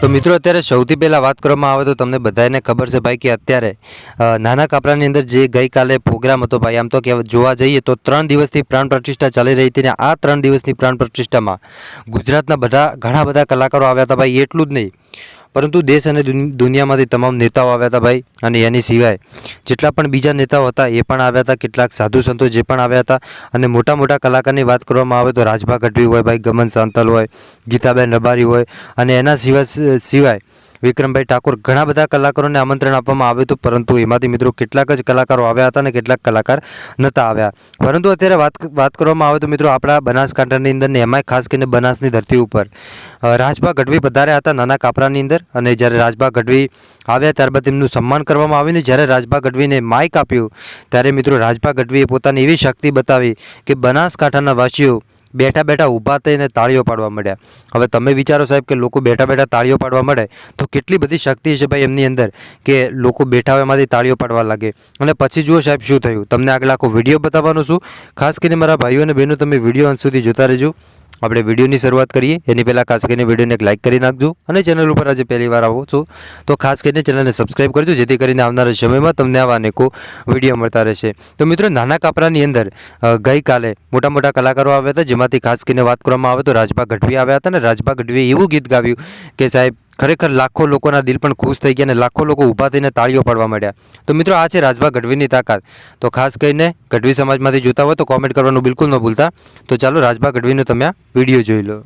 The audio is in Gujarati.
તો મિત્રો, અત્યારે સૌથી પહેલાં વાત કરવામાં આવે તો તમને બધાને ખબર છે ભાઈ કે અત્યારે નાના કાપરાની અંદર જે ગઈકાલે પ્રોગ્રામ હતો ભાઈ, આમ તો કે જોવા જઈએ તો ત્રણ દિવસથી પ્રાણ પ્રતિષ્ઠા ચાલી રહી હતી ને આ ત્રણ દિવસની પ્રાણ પ્રતિષ્ઠામાં ગુજરાતના બધા ઘણા બધા કલાકારો આવ્યા હતા ભાઈ, એટલું જ નહીં. પરંતુ દેશ અને દુન- દુનિયામાંથી તમામ નેતાઓ આવ્યા હતા ભાઈ, અને એની સિવાય જેટલા પણ બીજા નેતાઓ હતા, એ પણ આવ્યા હતા, કેટલાક સાધુ સંતો જે પણ આવ્યા હતા, અને મોટા મોટા કલાકારની વાત કરવામાં આવે તો રાજભા ગઢવી હોય, ભાઈ ગમન સાંતલ હોય, ગીતાબેન રબારી હોય, અને એના સિવાય સિવાય વિક્રમભાઈ ઠાકોર ઘણા બધા કલાકારોને આમંત્રણ આપવામાં આવ્યું હતું, પરંતુ એમાંથી મિત્રો કેટલાક જ કલાકારો આવ્યા હતા અને કેટલાક કલાકાર નહોતા આવ્યા. પરંતુ અત્યારે વાત વાત કરવામાં આવે તો મિત્રો આપણા બનાસકાંઠાની અંદર ને એમાંય ખાસ કરીને બનાસની ધરતી ઉપર રાજભા ગઢવી પધાર્યા હતા નાના કાપરાની અંદર અને જ્યારે રાજભા ગઢવી આવ્યા ત્યારબાદ તેમનું સન્માન કરવામાં આવ્યું ને જ્યારે રાજભા ગઢવીને માઇક આપ્યું, ત્યારે મિત્રો રાજભા ગઢવીએ પોતાની એવી શક્તિ બતાવી કે બનાસકાંઠાના વાસીઓ બેઠા બેઠા ઊભા થઈને તાળીઓ પાડવા માંડ્યા હવે તમે વિચારો સાહેબ કે લોકો બેઠા બેઠા તાળીઓ પાડવા માંડે તો કેટલી બધી શક્તિ છે ભાઈ એમની અંદર કે લોકો બેઠા એમાંથી તાળીઓ પાડવા લાગે. અને પછી જુઓ સાહેબ શું થયું. તમને આગળ આખો વીડિયો બતાવવાનો છું. ખાસ કરીને મારા ભાઈઓ અને બહેનો, તમે વીડિયો અંત સુધી જોતા રહેજો. આપણે વિડીયોની શરૂઆત કરીએ. એની પહેલાં ખાસ કરીને વિડીયોને એક લાઇક કરી નાખજો અને ચેનલ ઉપર આજે પહેલી વાર આવો છો, તો ખાસ કરીને ચેનલને સબસ્ક્રાઇબ કરજો, જેથી કરીને આવનારા સમયમાં તમને આવા અનેકો વીડિયો મળતા રહેશે. તો મિત્રો, નાના કાપરાની અંદર ગઈકાલે મોટા મોટા કલાકારો આવ્યા હતા, જેમાંથી ખાસ કરીને વાત કરવામાં આવે તો રાજભા ગઢવી આવ્યા હતા અને રાજભા ગઢવીએ એવું ગીત ગાવ્યું કે સાહેબ ખરેખર લાખો લોકોના દિલ પણ ખુશ થઈ ગયા અને લાખો લોકો ઊભા થઈને તાળીઓ પાડવા માંડ્યા. તો મિત્રો, આ છે રાજભા ગઢવીની તાકાત. તો ખાસ કરીને ગઢવી સમાજમાંથી જોતા હોય તો કોમેન્ટ કરવાનું બિલકુલ ન ભૂલતા. તો ચાલો રાજભા ગઢવીનો તમે આ વીડિયો જોઈ લો.